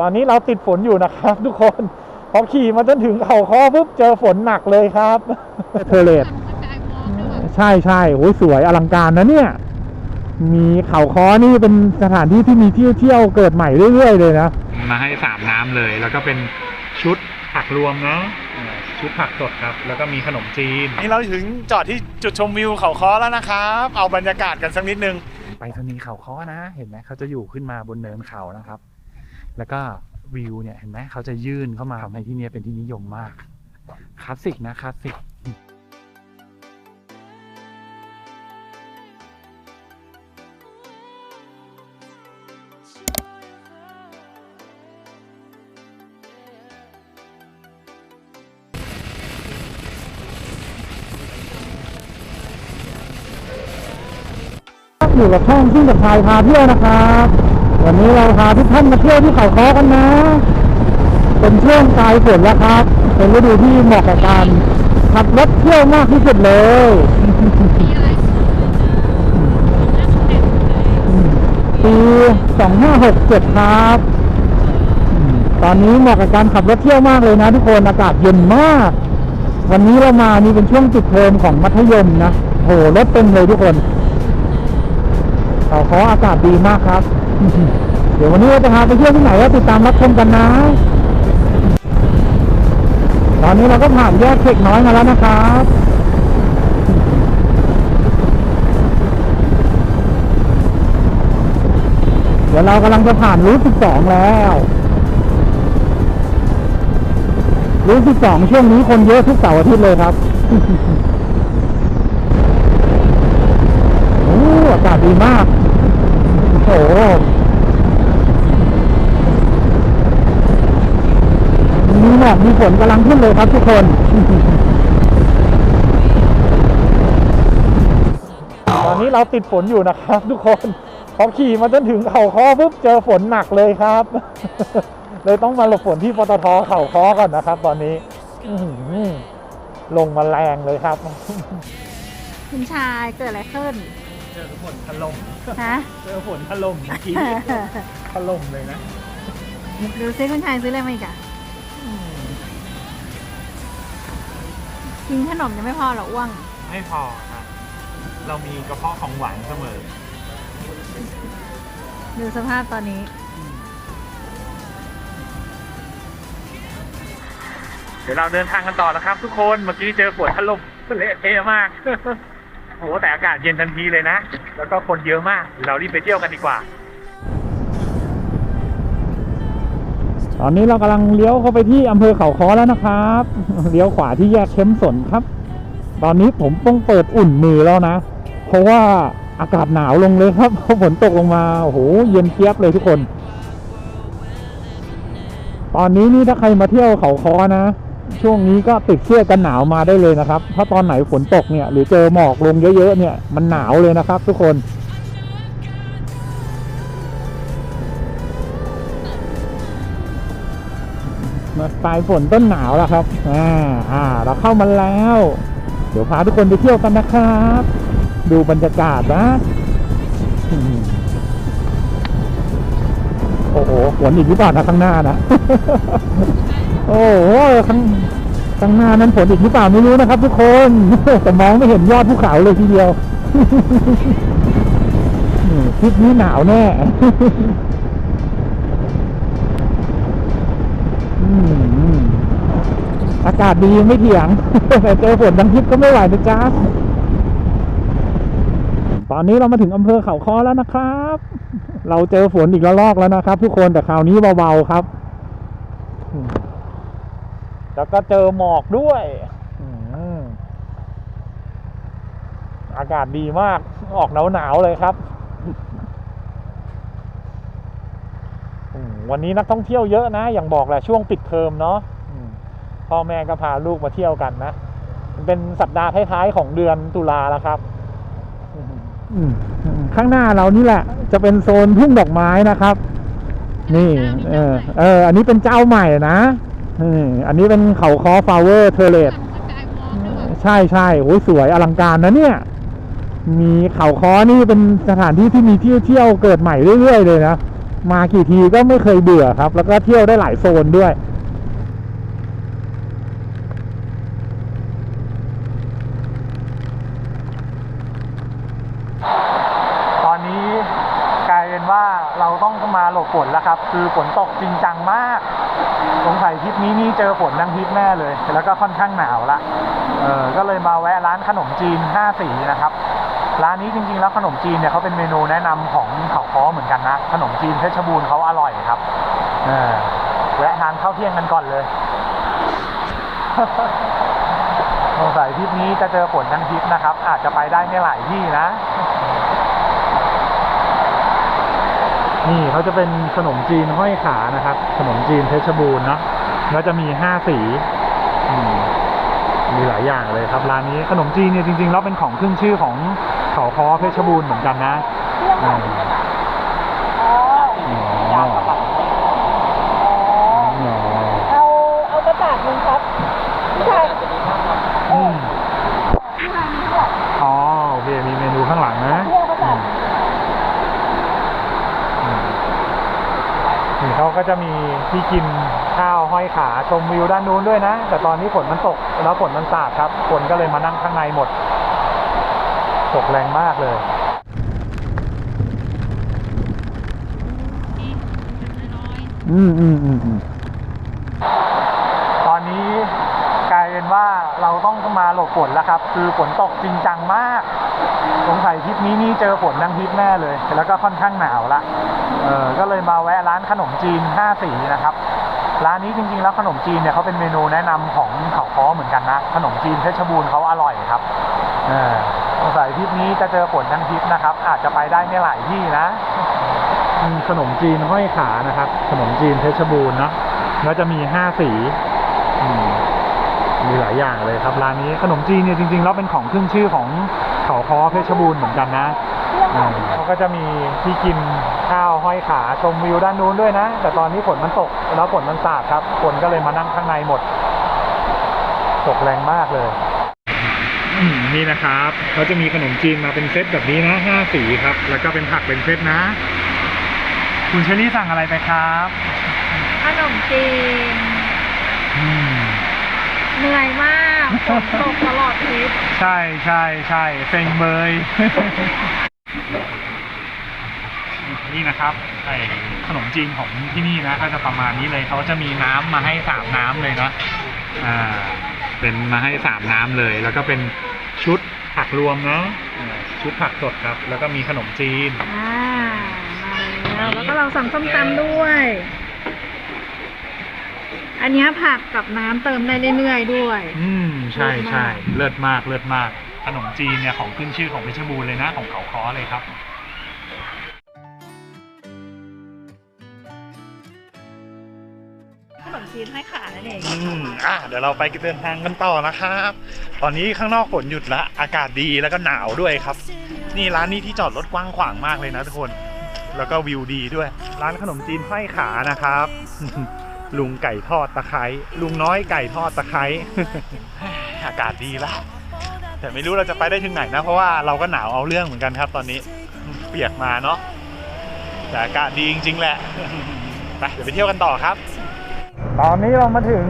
ตอนนี้เราติดฝนอยู่นะครับทุกคน พอขี่มาจนถึงเขาคอปุ๊บเจอฝนหนักเลยครับเทเลตใช่ใช่โอ้ยสวยอลังการนะเนี่ย มีเขาคอนี่เป็นสถานที่ที่มีที่เที่ยวเกิดใหม่เรื่อยๆเลยนะ มาให้สามน้ำเลย แล้วก็เป็นชุดผักรวมนะอ่าชุดผักสดครับ แล้วก็มีขนมจีน นี่เราถึงจอดที่จุดชมวิวเขาคอแล้วนะครับ เอาบรรยากาศกันสักนิดนึง ไปทางนี้เขาค้อนะ เห็นไหมเขาจะอยู่ขึ้นมาบนเนินเขานะครับ แล้วก็วิวเนี่ยเห็นไหมเขาจะยื่นเข้ามาทำให้ที่นี่เป็นที่นิยมมากคลาสสิกนะคลาสสิกอยู่กับช่องขึ้นกับชายพาเที่ยวนะครับ วันนี้เราพาทุกท่านมาเที่ยวที่เขาค้อกันนะ เป็นช่วงปลายฝนแล้วครับ เป็นฤดูที่เหมาะกับการขับรถเที่ยวมากที่สุดเลยปี2567ครับ ตอนนี้เหมาะกับการขับรถเที่ยวมากเลยนะ ทุกคนอากาศเย็นมาก วันนี้เรามานี่เป็นช่วงปิดเทอมของมัธยมนะโหรถเต็มเลยทุกคนเขาขออากาศดีมากครับ เดี๋ยววันนี้เราจะพาไปเที่ยวที่ไหนก็ติดตามรับชมกันนะ ตอนนี้เราก็ผ่านแยกเทคน้อยมาแล้วนะครับเดี๋ยวเรากำลังจะผ่านรูท12 แล้วรูท12 ช่วงนี้คนเยอะทุกเสาร์อาทิตย์เลยครับ โอ้อากาศดีมาก โอ้โหมีหมอกมี ฝนกำลังขึ้นเลยครับทุกคนตอนนี้เราติดฝนอยู่นะครับ ทุกคนพอขี่มาจนถึงเขาคอปุ๊บเจอฝนหนักเลยครับ เลยต้องมาหลบฝนที่ปตทเขาคอก่อนนะครับ ตอนนี้อื้อหือลงมาแรงเลยครับ คุณชายเกิดอะไรขึ้น เจอฝนถล่มฮะเจอฝนถล่มเมื่อกี้ถล่มเลยนะ ดูซิคุณชายซื้ออะไรมาอีกอะ กินขนมยังไม่พอเหรออ้วงไม่พอครับเรามีกระเพาะของหวานเสมอ ดูสภาพตอนนี้ เดี๋ยวเราเดินทางกันต่อนะครับ ทุกคนเมื่อกี้เจอฝนถล่มเละเทะมากโอ้โหแต่อากาศเย็นทันทีเลยนะ แล้วก็คนเยอะมากเดี๋ยวเรารีบไปเที่ยวกันดีกว่า อนนี้เรากำลังเลี้ยวเข้าไปที่อำเภอเขาค้อแล้วนะครับ เลี้ยวขวาที่แยกเข้มสนครับ ตอนนี้ผมต้องเปิดอุ่นมือแล้วนะ เพราะว่าอากาศหนาวลงเลยครับเพราะฝนตกลงมาโอ้โหเย็นเจี๊ยบเลยทุกคน ตอนนี้นี่ถ้าใครมาเที่ยวเขาค้อนะ ช่วงนี้ก็ติดเสื้อกันหนาวมาได้เลยนะครับ ถ้าตอนไหนฝนตกเนี่ย หรือเจอหมอกลงเยอะๆเนี่ยมันหนาวเลยนะครับ ทุกคน ปลายฝนต้นหนาวแล้วครับ อ่า อ่า เราเข้ามาแล้ว เดี๋ยวพาทุกคนไปเที่ยวกันนะครับ ดูบรรยากาศนะ โอ้โห ฝนอีกหรือเปล่านะข้างหน้านะ โอ้โห ข้างข้างหน้านั้นฝนอีกหรือเปล่าไม่รู้นะครับ ทุกคน แต่มองไม่เห็นยอดภูเขาเลยทีเดียวอืมทริปนี้หนาวแน่ อากาศดีไม่เถียงแต่เจอฝนดังทิพก็ไม่ไหวนะจ๊ะตอนนี้เรามาถึงอำเภอเขาค้อแล้วนะครับ เราเจอฝนอีกระลอกแล้วนะครับ ทุกคนแต่คราวนี้เบาๆครับ แล้วก็เจอหมอกด้วยอากาศดีมากออกหนาวๆเลยครับวันนี้นักท่องเที่ยวเยอะนะ อย่างบอกแหละช่วงปิดเทอมเนาะ พ่อแม่ก็พาลูกมาเที่ยวกันนะเป็นสัปดาห์ท้ายๆของเดือนตุลาแล้วครับข้างหน้าเรานี่แหละ จะเป็นโซนทุ่งดอกไม้นะครับ นี่ เออ เออ อันนี้เป็นเจ้าใหม่นะอันนี้เป็นเขาคอฟลาวเวอร์เทเลตใช่ใช่โอ้ยสวยอลังการนะเนี่ย มีเขาคอนี่เป็นสถานที่ที่มีที่เที่ยวเกิดใหม่เรื่อยๆเลยนะ มากี่ทีก็ไม่เคยเบื่อครับ แล้วก็เที่ยวได้หลายโซนด้วย ตอนนี้กลาย เราต้องมาหลบฝนแล้วครับ คือฝนตกจริงจังมากสงสัยทริปนี้นี่เจอฝนทั้งทริปแน่เลย แล้วก็ค่อนข้างหนาวละเออก็เลยมาแวะร้านขนมจีน5สีนะครับ ร้านนี้จริงๆแล้วขนมจีนเนี่ยเขาเป็นเมนูแนะนำของเขาค้อเหมือนกันนะ ขนมจีนเพชรบูรณ์เขาอร่อยครับเออแวะทานข้าวเที่ยงกันก่อนเลยสงสัยทริปนี้จะเจอฝนทั้งทริปนะครับ อาจจะไปได้ไม่หลายที่นะ นี่เขาจะเป็นขนมจีนห้อยขานะครับ ขนมจีนเพชรบูรณ์เนาะแล้วจะมีห้าสีอืมมีหลายอย่างเลยครับร้านนี้ขนมจีนเนี่ยจริงๆแล้วเป็นของขึ้นชื่อของเขาค้อเพชรบูรณ์เหมือนกันนะอ่าอ๋ออ๋อ เอาเอากระดาษหนึ่งครับผู้ชาย อืม ผู้ชายมีด้วย อ๋อโอเคมีเมนูข้างหลังนะ เที่ยวกระดาษ อืมนี่เขา ก็จะมีที่กินข้าวห้อยขาชมวิวด้านนู้นด้วยนะ แต่ตอนนี้ฝนมันตกแล้วฝนมันสาดครับคนก็เลยมานั่งข้างในหมด ตกแรงมากเลยอืมอืมอืมอืมตอนนี้กลายเป็นว่าเราต้องมาหลบฝนแล้วครับ คือฝนตกจริงจังมาก สงสัยทริปนี้นี่เจอฝนทั้งทริปแน่เลย แล้วก็ค่อนข้างหนาวละเออก็เลยมาแวะร้านขนมจีน5สีนะครับ ร้านนี้จริงๆแล้วขนมจีนเนี่ยเขาเป็นเมนูแนะนำของเขาค้อเหมือนกันนะ ขนมจีนเพชรบูรณ์เขาอร่อยครับเออสงสัยทริปนี้จะเจอฝนทั้งทริปนะครับ อาจจะไปได้ไม่หลายที่นะขนมจีนห้อยขานะครับ ขนมจีนเพชรบูรณ์เนาะแล้วจะมีห้าสีมีหลายอย่างเลยครับร้านนี้ขนมจีนเนี่ยจริงๆแล้วเป็นของขึ้นชื่อของ เขาค้อเพชรบูรณ์เหมือนกันนะอืมเขาก็จะมีที่กินข้าวห้อยขาชมวิวด้านนู้นด้วยนะ แต่ตอนนี้ฝนมันตกแล้วฝนมันสาดครับคนก็เลยมานั่งข้างในหมด ตกแรงมากเลยนี่นะครับเขาจะมีขนมจีนมาเป็นเซตแบบนี้นะห้าสีครับ แล้วก็เป็นผักเป็นเซตนะ คุณเชอรี่สั่งอะไรไปครับขนมจีนอืมเหนื่อยมากฝน ตกตลอดทริปใช่ใช่ใช่เซ็งเบย นี่นะครับไอขนมจีนของที่นี่นะก็จะประมาณนี้เลยเขาจะมีน้ำมาให้สามน้ำเลยเนาะอ่าเป็นมาให้สามน้ำเลย แล้วก็เป็นชุดผักรวมเนาะอ่าชุดผักสดครับ แล้วก็มีขนมจีน อ่ามาแล้วแล้วก็เราสั่งส้มตำด้วย อันเนี้ยผักกับน้ำเติมได้เรื่อยๆด้วย อืมใช่เลิศมากใช่เลิศมากเลิศมากขนมจีนเนี่ยของขึ้นชื่อของเพชรบูรณ์เลยนะของเขาค้อเลยครับ ขนมจีนให้ขานั่นเองอืมอะเดี๋ยวเราไปเดินทางกันต่อนะครับ ตอนนี้ข้างนอกฝนหยุดละ อากาศดีแล้วก็หนาวด้วยครับ นี่ร้านนี้ที่จอดรถกว้างขวางมากเลยนะทุกคน แล้วก็วิวดีด้วย ร้านขนมจีนห้อยขานะครับ ลุงไก่ทอดตะไคร้ลุงน้อยไก่ทอดตะไคร้ อากาศดีละแต่ไม่รู้เราจะไปได้ถึงไหนนะ เพราะว่าเราก็หนาวเอาเรื่องเหมือนกันครับ ตอนนี้เปียกมาเนาะแต่อากาศดีจริง ๆ แหละ ไปเดี๋ยวไปเที่ยวกันต่อครับ ตอนนี้เรามาถึง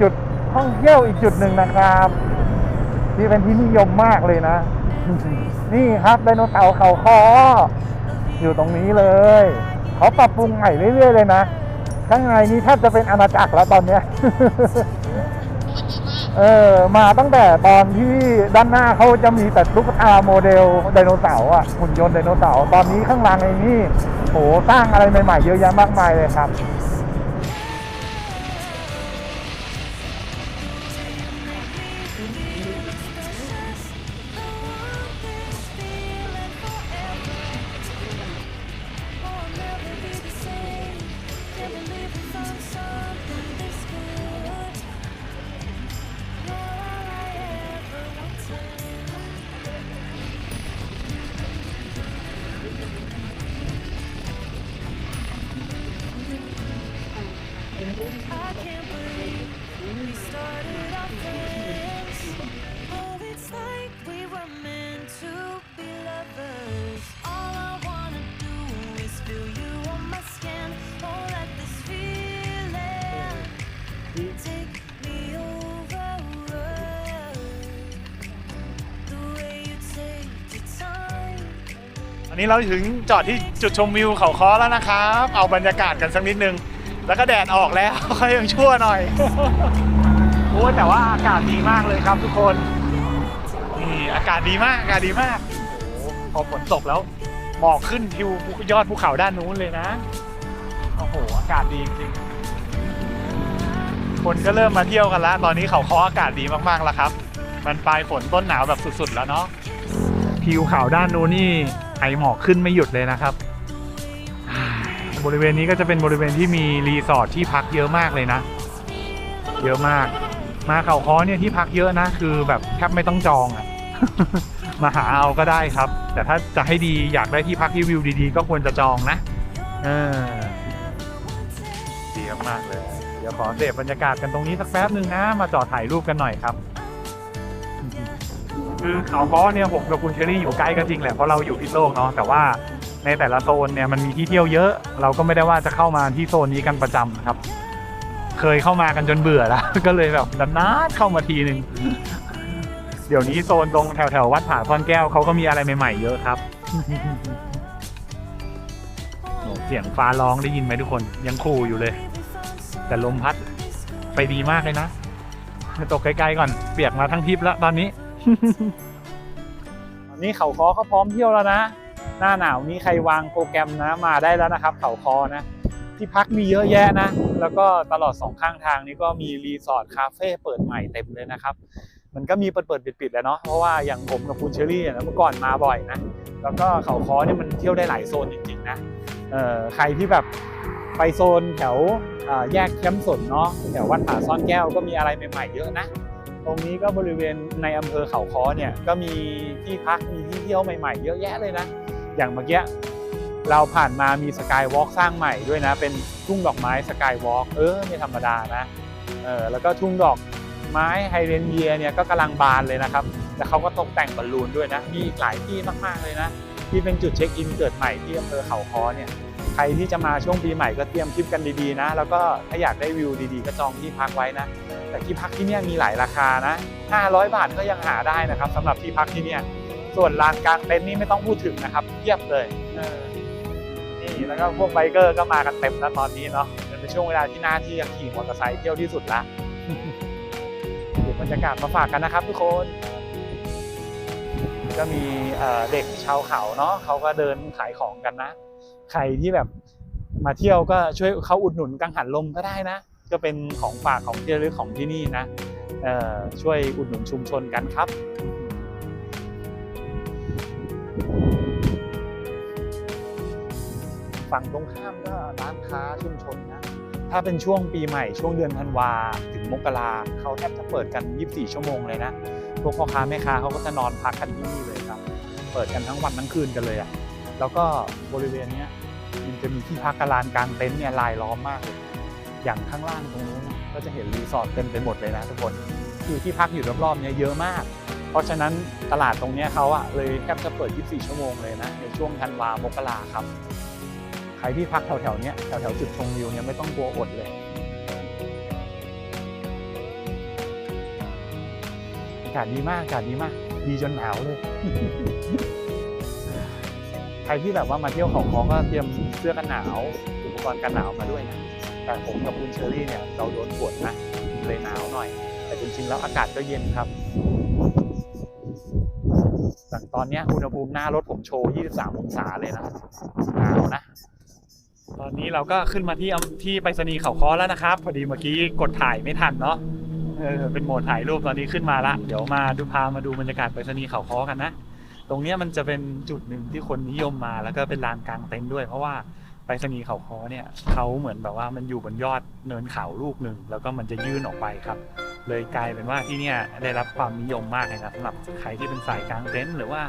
จุดท่องเที่ยวอีกจุดหนึ่งนะครับ ที่เป็นที่นิยมมากเลยนะ นี่ครับไดโนเสาร์เขาคออยู่ตรงนี้เลย เขาปรับปรุงใหม่เรื่อย ๆ เลยนะ ข้างในนี้แทบจะเป็นอาณาจักรแล้วตอนเนี้ย เออมาตั้งแต่ตอนที่ด้านหน้าเขาจะมีแต่ตุ๊กตาโมเดลไดโนเสาร์อะหุ่นยนต์ไดโนเสาร์ตอนนี้ข้างหล่างไอ้นี่โหสร้างอะไรใหม่ๆเยอะแยะมากมายเลยครับ นี่เราถึงจอดที่จุดชมวิวเขาค้อแล้วนะครับ เอาบรรยากาศกันสักนิดนึง แล้วก็แดดออกแล้วก็ยังชั่วหน่อยโอ้แต่ว่าอากาศดีมากเลยครับทุกคนนี่อากาศดีมากอากาศดีมากโอ้โหพอฝนตกแล้วหมอกขึ้นทิวยอดภูเขาด้านนู้นเลยนะโอ้โหอากาศดีจริงคนก็เริ่มมาเที่ยวกันแล้ว ตอนนี้เขาค้ออากาศดีมากๆแล้วครับ มันปลายฝนต้นหนาวแบบสุดๆแล้วเนาะทิวเขาด้านนู้นนี่ ไอหมอกขึ้นไม่หยุดเลยนะครับ บริเวณนี้ก็จะเป็นบริเวณที่มีรีสอร์ทที่พักเยอะมากเลยนะ เยอะมาก มาเขาค้อเนี่ยที่พักเยอะนะ คือแบบแทบไม่ต้องจองอะมาหาเอาก็ได้ครับ แต่ถ้าจะให้ดีอยากได้ที่พักที่วิวดีๆ ก็ควรจะจองนะ เออดีมากเลย เดี๋ยวขอเสพบรรยากาศกันตรงนี้สักแป๊บหนึ่งนะ มาจอดถ่ายรูปกันหน่อยครับ คือเขาค้อเนี่ยผมกับคุณเชอรี่อยู่ใกล้ก็จริงแหละเพราะเราอยู่พิษโลกเนาะแต่ว่าในแต่ละโซนเนี่ยมันมีที่เที่ยวเยอะ เราก็ไม่ได้ว่าจะเข้ามาที่โซนนี้กันประจำครับ เคยเข้ามากันจนเบื่อแล้ว ก็เลยแบบนานๆเข้ามาทีหนึ่งเดี๋ยวนี้โซนตรงแถวแถวๆวัดผาซ่อนแก้วเขาก็มีอะไรใหม่ๆเยอะครับโอ้เสียงฟ้าร้องได้ยินไหมทุกคนยังคู่อยู่เลย แต่ลมพัดไปดีมากเลยนะตกไกลๆก่อนเปียกมาทั้งทริปแล้วตอนนี้ ตอนนี้เขาคอก็พร้อมเที่ยวแล้วนะ หน้าหนาวนี้ใครวางโปรแกรมนะมาได้แล้วนะครับ เขาคอนะ ที่พักมีเยอะแยะนะ แล้วก็ตลอดสองข้างทางนี้ก็มีรีสอร์ทคาเฟ่เปิดใหม่เต็มเลยนะครับมันก็มีเปิดเปิดปิดปิดๆแหล้วเนาะเพราะว่าอย่างผมกับคุณเชอรี่เนี่ยเมื่อก่อนมาบ่อยนะแล้วก็เขาคอเนี่ยมันเที่ยวได้หลายโซนจริงๆนะเอ่อใครที่แบบไปโซนแถวแยกแคมป์สนเนาะแถววัดผาซ่อนแก้วก็มีอะไรใหม่ๆเยอะนะ ตรงนี้ก็บริเวณในอำเภอเขาค้อเนี่ยก็มีที่พักมีที่เที่ยวใหม่ๆ เยอะแยะเลยนะ อย่างเมื่อกี้เราผ่านมามีสกายวอล์กสร้างใหม่ด้วยนะ เป็นทุ่งดอกไม้สกายวอล์กเออไม่ธรรมดานะเออแล้วก็ทุ่งดอกไม้ไฮเรนเยียเนี่ยก็กำลังบานเลยนะครับแล้วเขาก็ตกแต่งบอลลูนด้วยนะ มีหลายที่มากๆเลยนะ ที่เป็นจุดเช็คอินเกิดใหม่ที่อำเภอเขาค้อเนี่ย รที่จะมาช่วงปีใหม่ก็เตรียมทริปกันดีๆนะ แล้วก็ถ้าอยากได้วิวดีๆ ก็จองที่พักไว้นะ แต่ที่พักที่นี่มีหลายราคานะ 500 บาทก็ยังหาได้นะครับสำหรับที่พักที่นี่ส่วนลานกลางเต็นท์นี่ไม่ต้องพูดถึงนะครับเทียบเลยนี่แล้วก็พวกไบเกอร์ก็มากันเต็มแล้วตอนนี้เนาะเป็นช่วงเวลาที่น่าที่จะขี่มอเตอร์ไซค์เที่ยวที่สุดละเก็บบรรยากาศมาฝากกันนะครับทุกคนก็มีเด็กชาวเขาเนาะเขาก็เดินขายของกันนะ ใครที่แบบมาเที่ยวก็ช่วยเขาอุดหนุนกังหันลมก็ได้นะ ก็เป็นของฝากของที่ระลึกของที่นี่นะช่วยอุดหนุนชุมชนกันครับฝั่งตรงข้ามก็ร้านค้าชุมชนนะ ถ้าเป็นช่วงปีใหม่ช่วงเดือนธันวาถึงมกราเขาแทบจะเปิดกัน 24 ชั่วโมงเลยนะ พวกพ่อค้าแม่ค้าเขาก็จะนอนพักกันที่นี่เลยครับ เปิดกันทั้งวันทั้งคืนกันเลยอะ่ะ แล้วก็บริเวณเนี้ยมันจะมีที่พักกบลานกลางเต็นท์เนี่ยลายล้อมมากเลยอย่างข้างล่างตรงนู้นน่ะก็จะเห็นรีสอร์ทเต็มไปหมดเลยนะทุกคนคือที่พักอยู่รอบๆเนี้ยเยอะมาก เพราะฉะนั้นตลาดตรงเนี้ยเขาอะเลยแทบจะเปิด 24 ชั่วโมงเลยนะในช่วงธันวามกราครับ ใครที่พักแถวๆเนี้ยแถวๆจุดชมวิวเนี่ยไม่ต้องกลัวอดเลย อากาศดีมากอากาศดีมาก ดีจนหนาวเลย ครที่แบบว่ามาเที่ยวเขาคอก็เตรียมเสื้อกันหนาวอุปกรณ์กันหนาวมาด้วยนะแต่ผมกับคุณเชอรี่เนี่ยเราโดนฝนนะเลยหนาวหน่อย แต่จริงๆแล้วอากาศก็เย็นครับแต่ตอนนี้อุณหภูมิหน้ารถผมโชว์ 23 องศาเลยนะหนาวนะ ตอนนี้เราก็ขึ้นมาที่ที่ไปรษณีย์เขาค้อแล้วนะครับ พอดีเมื่อกี้กดถ่ายไม่ทันเนาะเออเป็นโหมดถ่ายรูปตอนนี้ขึ้นมาละ เดี๋ยวมาดูพามาดูบรรยากาศไปรษณีย์เขาค้อกันนะ ตรงเนี้ยมันจะเป็นจุดหนึ่งที่คนนิยมมาแล้วก็เป็นลานกลางเต็นท์ด้วย เพราะว่าไปรษณีย์เขาค้อเนี่ยเขาเหมือนแบบว่ามันอยู่บนยอดเนินเขาลูกหนึ่งแล้วก็มันจะยื่นออกไปครับ เลยกลายเป็นว่าที่เนี่ยได้รับความนิยมมากเลยนะสำหรับใครที่เป็นสายกลางเต็นท์หรือว่า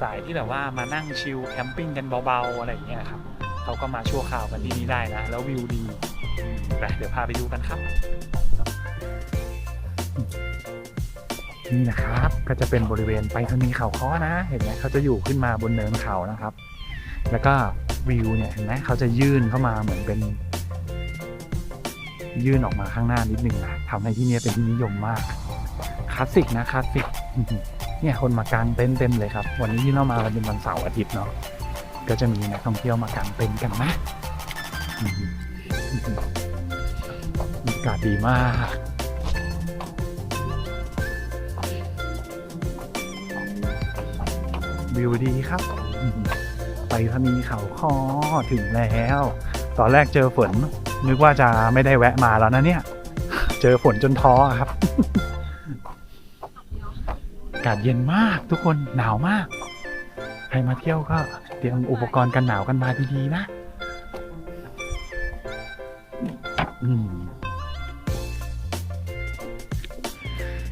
สายที่แบบว่ามานั่งชิลแคมปิ้งกันเบาๆอะไรอย่างเงี้ยครับเขาก็มาชั่วคราวกันที่นี่ได้นะ แล้ววิวดีไปเดี๋ยวพาไปดูกันครับ นี่นะครับ ก็จะเป็นบริเวณไปรษณีย์เขาค้อนะ เห็นไหมเขาจะอยู่ขึ้นมาบนเนินเขานะครับ แล้วก็วิวเนี่ยเห็นไหมเขาจะยื่นเข้ามาเหมือนเป็น ยื่นออกมาข้างหน้านิดนึงนะทำให้ที่นี่เป็นที่นิยมมากคลาสสิกนะคลาสสิกเนี่ยคนมากางเต็นท์เต็มเลยครับ วันนี้ที่เรามาวันเป็นวันเสาร์อาทิตย์เนาะก็จะมีนักท่องเที่ยวมากางเต็นท์กันนะอากาศดีมาก วิวดีครับ ไปทนีเขาคอถึงแล้ว ตอนแรกเจอฝน นึกว่าจะไม่ได้แวะมาแล้วนะเนี่ย เจอฝนจนท้อครับ อากาศเย็นมากทุกคนหนาวมาก ใครมาเที่ยวก็เตรียมอุปกรณ์กันหนาวกันมาดีๆนะ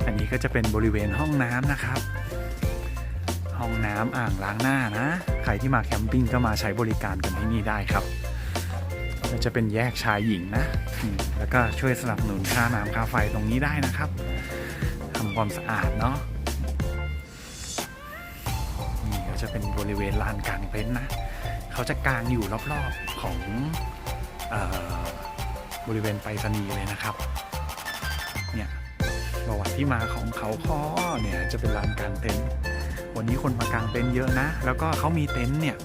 อันนี้ก็จะเป็นบริเวณห้องน้ำนะครับ ห้องน้ำอ่างล้างหน้านะ ใครที่มาแคมปิ้งก็มาใช้บริการกันที่นี่ได้ครับจะเป็นแยกชายหญิงนะ แล้วก็ช่วยสนับสนุนค่าน้ำค่าไฟตรงนี้ได้นะครับทำความสะอาดเนาะนี่ก็จะเป็นบริเวณลานกลางเต็นท์นะ เขาจะกางอยู่รอบๆของออบริเวณไปรษณีย์เลยนะครับ เนี่ยประวัติที่มาของเขาข้อเนี่ยจะเป็นลานกลางเต็นท์ วันนี้คนมากางเต็นท์เยอะนะ แล้วก็เขามีเต็นท์เนี่ย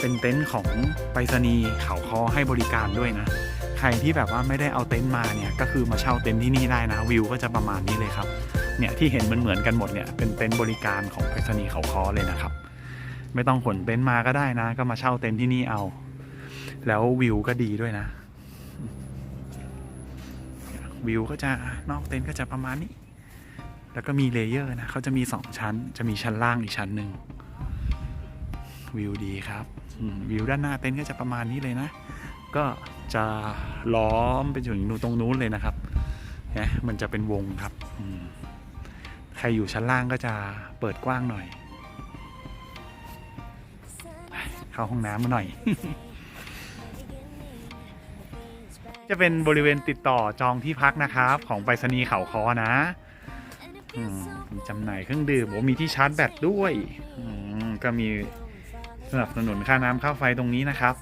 เป็นเต็นท์ของไปรษณีย์เขาคอให้บริการด้วยนะ ใครที่แบบว่าไม่ได้เอาเต็นท์มาเนี่ยก็คือมาเช่าเต็นท์ที่นี่ได้นะวิวก็จะประมาณนี้เลยครับเนี่ยที่เห็นมันเหมือนกันหมดเนี่ยเป็นเต็นท์บริการของไปรษณีย์เขาคอเลยนะครับ ไม่ต้องขนเต็นท์มาก็ได้นะ ก็มาเช่าเต็นท์ที่นี่เอา แล้ววิวก็ดีด้วยนะวิวก็จะนอกเต็นท์ก็จะประมาณนี้ แล้วก็มีเลเยอร์นะเขาจะมีสองชั้น จะมีชั้นล่างอีกชั้นหนึ่งวิวดีครับวิวด้านหน้าเต็นท์ก็จะประมาณนี้เลยนะ ก็จะล้อมไปถึงนูตรงนู้นเลยนะครับนะมันจะเป็นวงครับใครอยู่ชั้นล่างก็จะเปิดกว้างหน่อย เข้าห้องน้ำมาหน่อย จะเป็นบริเวณติดต่อจองที่พักนะครับ ของไปรษณีย์เขาคอนะ มีจำหน่ายเครื่องดื่มโอ้มีที่ชาร์จแบตด้วยก็มีสนับสนุนค่าน้ำค่าไฟตรงนี้นะครับ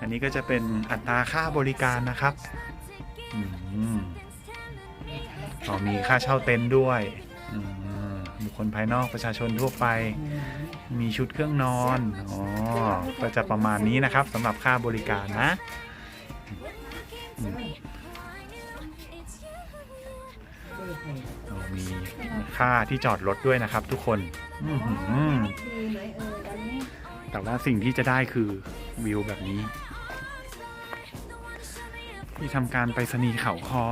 อันนี้ก็จะเป็นอัตราค่าบริการนะครับอ๋อมีค่าเช่าเต็นท์ด้วยบุคคลภายนอกประชาชนทั่วไป มีชุดเครื่องนอนอ๋อก็จะประมาณนี้นะครับสำหรับค่าบริการนะ อืมเรามีค่าที่จอดรถด้วยนะครับ ทุกคนอื้อหือแต่ว่าสิ่งที่จะได้คือวิวแบบนี้ ที่ทำการไปรษณีย์เขาคอ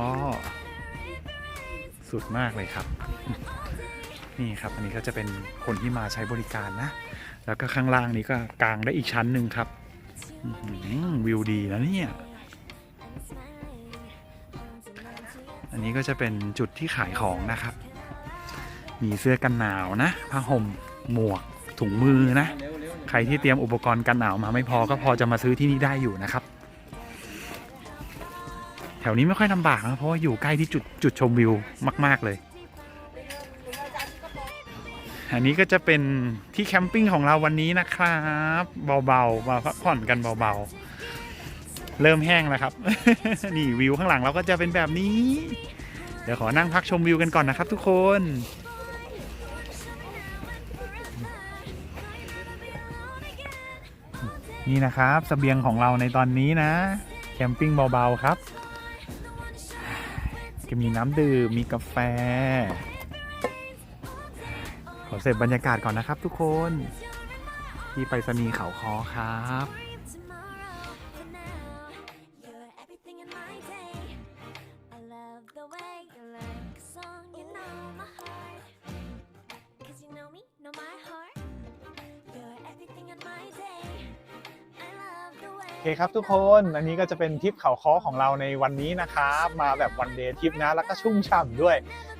สุดมากเลยครับ นี่ครับ อันนี้ก็จะเป็นคนที่มาใช้บริการนะ แล้วก็ข้างล่างนี้ก็กางได้อีกชั้นหนึ่งครับอื้อหือวิวดีนะเนี่ย อันนี้ก็จะเป็นจุดที่ขายของนะครับ มีเสื้อกันหนาวนะผ้าห่มหมวกถุงมือนะ ใครที่เตรียมอุปกรณ์กันหนาวมาไม่พอก็พอจะมาซื้อที่นี่ได้อยู่นะครับ แถวนี้ไม่ค่อยลำบากนะเพราะว่าอยู่ใกล้ที่จุดจุดชมวิวมาก ๆเลย อันนี้ก็จะเป็นที่แคมปิ้งของเราวันนี้นะครับ เบาๆมาพักผ่อนกันเบาๆ เริ่มแห้งแล้วครับ นี่วิวข้างหลังเราก็จะเป็นแบบนี้ เดี๋ยวขอนั่งพักชมวิวกันก่อนนะครับทุกคน นี่นะครับสเสบียงของเราในตอนนี้นะ แคมปิ้งเบาๆครับก็มีน้ำดื่มมีกาแฟ ขอเสร็จบรรยากาศก่อนนะครับทุกคน ที่ไปรษณีเขาคอครับ โอเคครับทุกคนอันนี้ก็จะเป็นทริปเขาค้อของเราในวันนี้นะครับมาแบบวันเดย์ทริปนะแล้วก็ชุ่มฉ่ำด้วย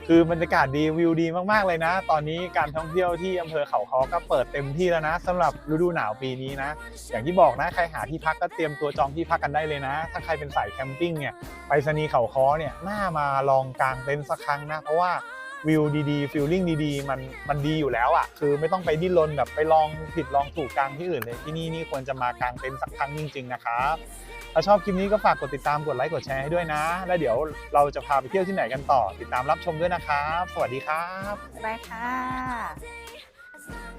คือบรรยากาศดีวิวดีมากๆเลยนะ ตอนนี้การท่องเที่ยวที่อำเภอเขาค้อก็เปิดเต็มที่แล้วนะสำหรับฤดูหนาวปีนี้นะ อย่างที่บอกนะใครหาที่พักก็เตรียมตัวจองที่พักกันได้เลยนะ ถ้าใครเป็นสายแคมปิ้งเนี่ยไปสนีเขาค้อเนี่ยน่ามาลองกางเต็นท์สักครั้งนะเพราะว่า วิวดีๆฟิลลิ่งดีๆ มันมันดีอยู่แล้วอะ่ะ คือไม่ต้องไปดิ้นรนแบบไปลองผิดลองถูกกลางที่อื่นเลยที่นี่นี่ควรจะมากางเต็นท์สักครั้งจริงๆนะครับถ้าชอบคลิปนี้ก็ฝากกดติดตามกดไลค์กดแชร์ให้ด้วยนะ แล้วเดี๋ยวเราจะพาไปเที่ยวที่ไหนกันต่อ ติดตามรับชมด้วยนะครับ สวัสดีครับไปค่ะ As long as you're in my